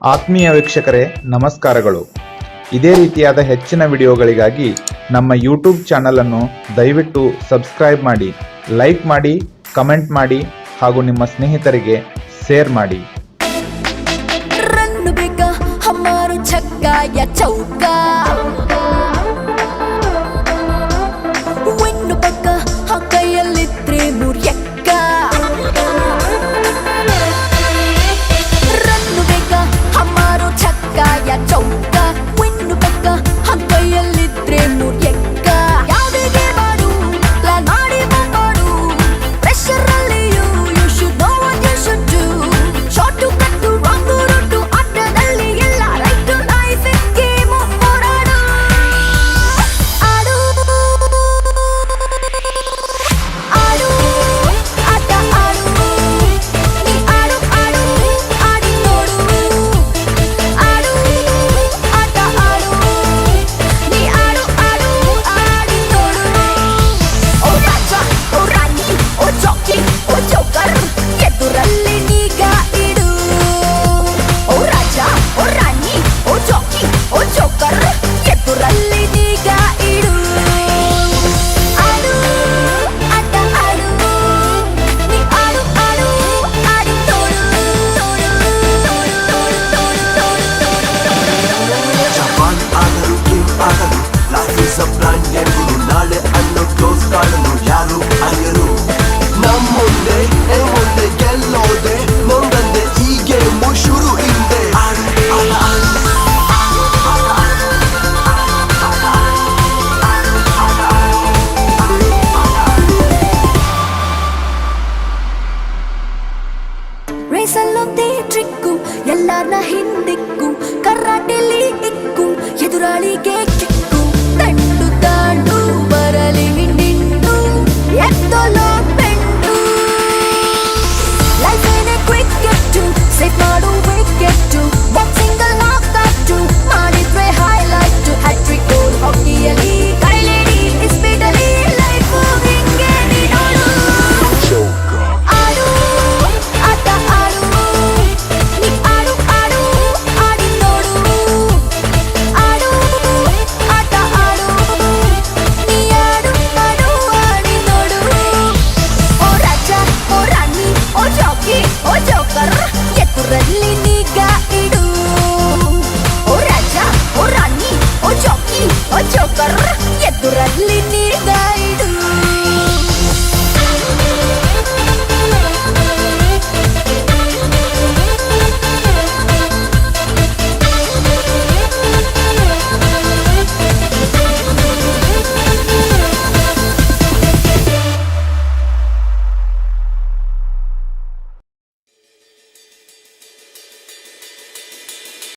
ಆತ್ಮೀಯ ವೀಕ್ಷಕರೇ, ನಮಸ್ಕಾರಗಳು. ಇದೇ ರೀತಿಯಾದ ಹೆಚ್ಚಿನ ವಿಡಿಯೋಗಳಿಗಾಗಿ ನಮ್ಮ ಯೂಟ್ಯೂಬ್ ಚಾನಲನ್ನು ದಯವಿಟ್ಟು ಸಬ್ಸ್ಕ್ರೈಬ್ ಮಾಡಿ, ಲೈಕ್ ಮಾಡಿ, ಕಮೆಂಟ್ ಮಾಡಿ ಹಾಗೂ ನಿಮ್ಮ ಸ್ನೇಹಿತರಿಗೆ ಶೇರ್ ಮಾಡಿ. ಚೌಕ. ಮೀಸಲ್ಲೊಂದೇ ಟ್ರಿಕ್ಕು ಎಲ್ಲಾರ್ನ ಹಿಂದಿಕ್ಕು ಕರಾಟೆಲಿ ಇಕ್ಕು ಎದುರಾಳಿಗೆ